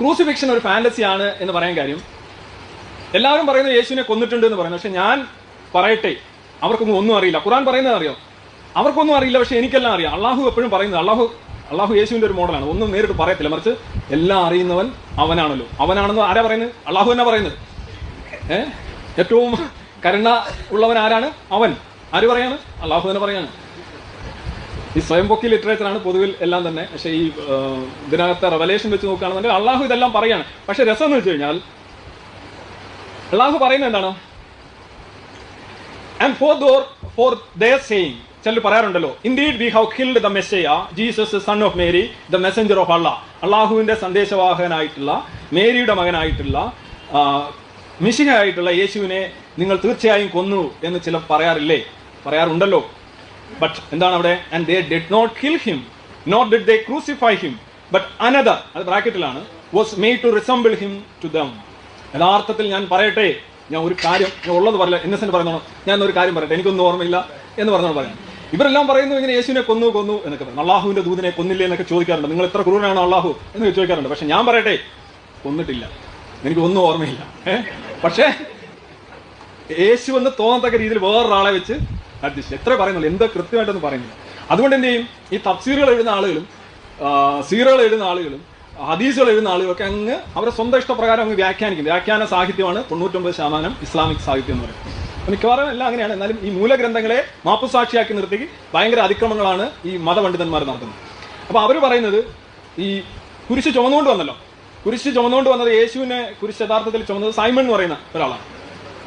Crucifixion ഒരു ഫാന്റസിയാണ് എന്ന് പറയാൻ കാര്യം. എല്ലാവരും പറയുന്നത് യേശുവിനെ കൊന്നിട്ടുണ്ട് എന്ന് പറയുന്നു. പക്ഷെ ഞാൻ പറയട്ടെ അവർക്കൊന്നും ഒന്നും അറിയില്ല. ഖുറാൻ പറയുന്നത് അറിയോ? അവർക്കൊന്നും അറിയില്ല പക്ഷെ എനിക്കെല്ലാം അറിയാം. അള്ളാഹു എപ്പോഴും പറയുന്നത് അള്ളാഹു അള്ളാഹു യേശുവിന്റെ ഒരു മോഡലാണ് ഒന്നും നേരിട്ട് പറയത്തില്ല. മറിച്ച് എല്ലാം അറിയുന്നവൻ അവനാണല്ലോ. അവനാണെന്ന് ആരാ പറയുന്നത്? അള്ളാഹു എന്നാ പറയുന്നത്? ഏ? ഏറ്റവും കരുണ ഉള്ളവൻ ആരാണ്? അവൻ. ആര് പറയാണ്? അള്ളാഹു തന്നെ പറയാണ്. ഈ സ്വയംപൊക്കി ലിറ്ററേച്ചറാണ് പൊതുവിൽ എല്ലാം തന്നെ. പക്ഷേ ഈ ഇതിനകത്തെ റവലേഷൻ വെച്ച് നോക്കുകയാണെന്നുണ്ടെങ്കിൽ അള്ളാഹു ഇതെല്ലാം പറയാണ്. പക്ഷെ രസം എന്ന് വെച്ച് കഴിഞ്ഞാൽ അള്ളാഹു പറയുന്നത് എന്താണോ? And for their for their saying ചിലർ പറയാറുണ്ടല്ലോ. Indeed we have killed the messiah Jesus son of Mary the messenger of അള്ള അള്ളാഹുവിന്റെ സന്ദേശവാഹകനായിട്ടുള്ള മേരിയുടെ മകനായിട്ടുള്ള മിശിഹയായിട്ടുള്ള യേശുവിനെ നിങ്ങൾ തീർച്ചയായും കൊന്നു എന്ന് ചിലർ പറയാറില്ലേ? പറയാറുണ്ടല്ലോ. ബട്ട് എന്താണ് അവിടെ? And they did not kill him not did they crucify him but another അത് ബ്രാക്കറ്റിലാണ് was made to resemble him to them യഥാർത്ഥത്തിൽ ഞാൻ പറയട്ടെ ഞാൻ ഒരു കാര്യം ഞാൻ ഉള്ളത് പറയില്ല ഇന്നസെന്റ് പറഞ്ഞോളൂ ഞാൻ ഒരു കാര്യം പറയട്ടെ എനിക്കൊന്നും ഓർമ്മയില്ല എന്ന് പറഞ്ഞോട് പറയാം. ഇവരെല്ലാം പറയുന്നു ഇങ്ങനെ യേശുവിനെ കൊന്നു കൊന്നു എന്നൊക്കെ പറഞ്ഞു അള്ളാഹുവിന്റെ ദൂതനെ കൊന്നില്ലേ എന്നൊക്കെ ചോദിക്കാറുണ്ട്. നിങ്ങൾ എത്ര ക്രൂരനാണ് അള്ളാഹു എന്ന് ചോദിക്കാറുണ്ട്. പക്ഷെ ഞാൻ പറയട്ടെ കൊന്നിട്ടില്ല. എനിക്ക് ഒന്നും ഓർമ്മയില്ല. പക്ഷേ യേശു എന്ന് തോന്നത്തക്ക രീതിയിൽ വേറൊരാളെ വെച്ച് അഡ്ജസ്റ്റ് എത്ര പറയുന്നുള്ളൂ? എന്താ കൃത്യമായിട്ടൊന്നും പറയുന്നില്ല. അതുകൊണ്ട് എന്ത് ചെയ്യും? ഈ തഫ്സീറുകൾ എഴുതുന്ന ആളുകളും സീറുകൾ എഴുതുന്ന ആളുകളും ഹദീസുകൾ എഴുതുന്ന ആളുകളൊക്കെ അങ്ങ് അവരുടെ സ്വന്തം ഇഷ്ടപ്രകാരം അങ്ങ് വ്യാഖ്യാനിക്കും. വ്യാഖ്യാന സാഹിത്യമാണ് തൊണ്ണൂറ്റൊമ്പത് ശതമാനം ഇസ്ലാമിക് സാഹിത്യം എന്ന് പറയുന്നത്. മിക്കവാറും എല്ലാം അങ്ങനെയാണ്. എന്നാലും ഈ മൂലഗ്രന്ഥങ്ങളെ മാപ്പുസാക്ഷിയാക്കി നിർത്തി ഭയങ്കര അതിക്രമങ്ങളാണ് ഈ മതപണ്ഡിതന്മാർ നടത്തുന്നത്. അപ്പോൾ അവർ പറയുന്നത് ഈ കുരിശ് ചുമന്നുകൊണ്ട് വന്നല്ലോ. കുരിശ് ചുമന്നുകൊണ്ട് വന്നത് യേശുവിനെ കുരിശ് യഥാർത്ഥത്തിൽ ചുമന്നത് സൈമൺ എന്ന് പറയുന്ന ഒരാളാണ്.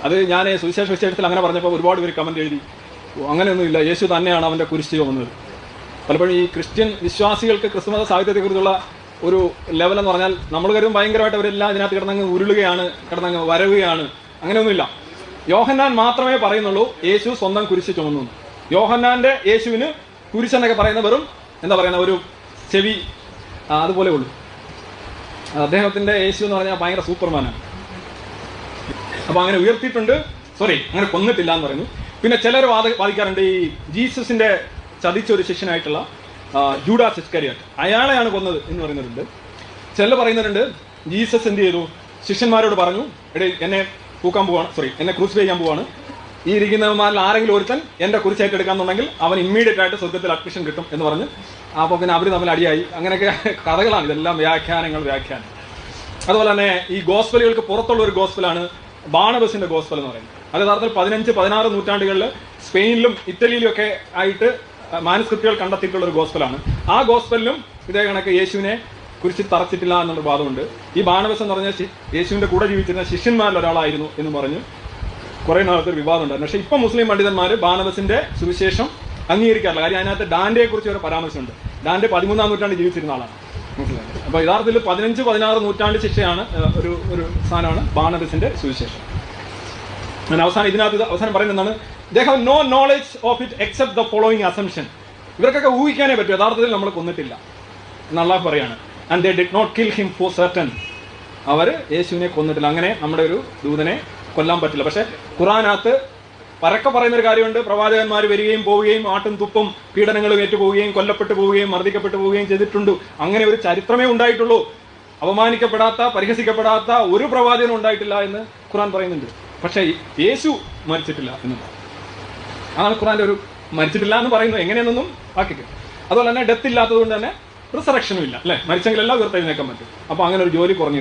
അത് ഞാൻ സുവിശേഷ വിശേഷത്തിൽ അങ്ങനെ പറഞ്ഞപ്പോൾ ഒരുപാട് പേര് കമന്റ് എഴുതി. "ഓ, അങ്ങനെയൊന്നുമില്ല. യേശു തന്നെയാണ് അവന്റെ കുരിശ് ചുമന്നത് പലപ്പോഴും ഈ ക്രിസ്ത്യൻ വിശ്വാസികൾക്ക് ക്രിസ്തുമത സാഹിത്യത്തെക്കുറിച്ചുള്ള ഒരു ലെവലെന്ന് പറഞ്ഞാൽ നമ്മൾ കരുതും ഭയങ്കരമായിട്ട് അവരെല്ലാം ഇതിനകത്ത് കിടന്നങ്ങ് ഉരുളുകയാണ് കിടന്നങ്ങ് വരവുകയാണ് അങ്ങനെയൊന്നുമില്ല. യോഹന്നാൻ മാത്രമേ പറയുന്നുള്ളൂ യേശു സ്വന്തം കുരിശ് ചുമന്നു യോഹന്നാന്റെ യേശുവിന് കുരിശെന്നൊക്കെ പറയുന്ന വെറും എന്താ പറയുന്ന ഒരു ചെവി അതുപോലെ ഉള്ളൂ. അദ്ദേഹത്തിന്റെ യേശു എന്ന് പറഞ്ഞാൽ ഭയങ്കര സൂപ്പർമാനാണ്. അപ്പോൾ അങ്ങനെ ഉയർത്തിയിട്ടുണ്ട്. സോറി അങ്ങനെ കൊന്നിട്ടില്ല എന്ന് പറയുന്നു. പിന്നെ ചിലർ വാദ വാദിക്കാറുണ്ട് ഈ ജീസസിന്റെ ചതിച്ച ഒരു ശിഷ്യനായിട്ടുള്ള ജൂഡാ ജൂഡാസ് ഇസ്കരിയാട്ട്. അയാളെയാണ് കൊന്നത് എന്ന് പറയുന്നവരുണ്ട്. ചിലർ പറയുന്നവരുണ്ട് ജീസസ് എന്ത് ചെയ്തു? ശിഷ്യന്മാരോട് പറഞ്ഞു എടേ എന്നെ തൂക്കാൻ പോവാണ് സോറി എന്നെ ക്രൂസ് ചെയ്യാൻ പോവാണ്. ഈ ഇരിക്കുന്നവന്മാരിൽ ആരെങ്കിലും ഒരുത്തൻ എന്റെ കുറിച്ചായിട്ട് എടുക്കാന്നുണ്ടെങ്കിൽ അവൻ ഇമ്മീഡിയറ്റ് ആയിട്ട് സ്വർഗത്തിൽ അഡ്മിഷൻ കിട്ടും എന്ന് പറഞ്ഞ് അപ്പോൾ പിന്നെ അവർ തമ്മിൽ അടിയായി. അങ്ങനെയൊക്കെ കഥകളാണ് ഇതെല്ലാം വ്യാഖ്യാനങ്ങൾ വ്യാഖ്യാനം. അതുപോലെ തന്നെ ഈ ഗോസ്പലുകൾക്ക് പുറത്തുള്ള ഒരു ഗോസ്പലാണ് ബാണബസിന്റെ ഗോസ്ബൽ എന്ന് പറയുന്നത്. അത് യഥാർത്ഥത്തിൽ പതിനഞ്ച് പതിനാറ് നൂറ്റാണ്ടുകളിൽ സ്പെയിനിലും ഇറ്റലിയിലും ഒക്കെ ആയിട്ട് മാനസ്ക്രിപ്റ്റുകൾ കണ്ടെത്തിയിട്ടുള്ള ഒരു ഗോസ്ബലാണ് ആ ഗോസ്ബലിലും ഇതേ കണക്ക് യേശുവിനെ കുറിച്ച് തറച്ചിട്ടില്ല എന്നുള്ള വാദമുണ്ട്. ഈ ബാണബസ് എന്ന് പറഞ്ഞ യേശുവിന്റെ കൂടെ ജീവിച്ചിരുന്ന ശിഷ്യന്മാരിൽ ഒരാളായിരുന്നു എന്ന് പറഞ്ഞ് കുറെ നാളത്തെ ഒരു വിവാദം ഉണ്ടായിരുന്നു പക്ഷേ ഇപ്പം മുസ്ലിം പണ്ഡിതന്മാർ ബാണബസിന്റെ സുവിശേഷം അംഗീകരിക്കാറില്ല. കാര്യം അതിനകത്ത് ഡാൻഡയെ കുറിച്ച് ഒരു പരാമർശമുണ്ട്. ഡാൻഡെ പതിമൂന്നാം നൂറ്റാണ്ട് ജീവിച്ചിരുന്ന ആളാണ്. അപ്പൊ യഥാർത്ഥത്തിൽ പതിനഞ്ച് പതിനാറ് നൂറ്റാണ്ട് ശിക്ഷയാണ് ഒരു ഒരു സാധനമാണ് ബാണറിസിന്റെ സുവിശേഷം. ഞാൻ അവസാനം ഇതിനകത്ത് ഇത് അവസാനം പറയുന്നത് എന്താണ്? They have no knowledge of it except the following assumption ഇവർക്കൊക്കെ ഊഹിക്കാനേ പറ്റും യഥാർത്ഥത്തിൽ നമ്മൾ കൊന്നിട്ടില്ല. എന്നുള്ള പറയാണ്. And they did not kill him for certain അവർ യേശുവിനെ കൊന്നിട്ടില്ല. അങ്ങനെ നമ്മുടെ ഒരു ദൂതനെ കൊല്ലാൻ പറ്റില്ല. പക്ഷെ ഖുറാനകത്ത് പരക്കെ പറയുന്ന ഒരു കാര്യമുണ്ട്. പ്രവാചകന്മാർ വരികയും പോവുകയും ആട്ടും തുപ്പും പീഡനങ്ങളും ഏറ്റുപോവുകയും കൊല്ലപ്പെട്ടു പോവുകയും മർദ്ദിക്കപ്പെട്ടു പോവുകയും ചെയ്തിട്ടുണ്ട്. അങ്ങനെ ഒരു ചരിത്രമേ ഉണ്ടായിട്ടുള്ളൂ. അപമാനിക്കപ്പെടാത്ത പരിഹസിക്കപ്പെടാത്ത ഒരു പ്രവാചകനും ഉണ്ടായിട്ടില്ല എന്ന് ഖുറാൻ പറയുന്നുണ്ട്. പക്ഷേ യേശു മരിച്ചിട്ടില്ല എന്നുള്ളത് അതാണ് ഖുറാന്റെ ഒരു മരിച്ചിട്ടില്ല എന്ന് പറയുന്നത് എങ്ങനെയെന്നൊന്നും വാക്കിക്ക് അതുപോലെ തന്നെ ഡെത്ത് ഇല്ലാത്തത് കൊണ്ട് തന്നെ റിസറക്ഷനും ഇല്ല അല്ലെ? മരിച്ചെങ്കിലെല്ലാം ഉയർത്തെഴുന്നേക്കാൻ പറ്റും. അപ്പോൾ അങ്ങനെ ഒരു ജോലി കുറഞ്ഞു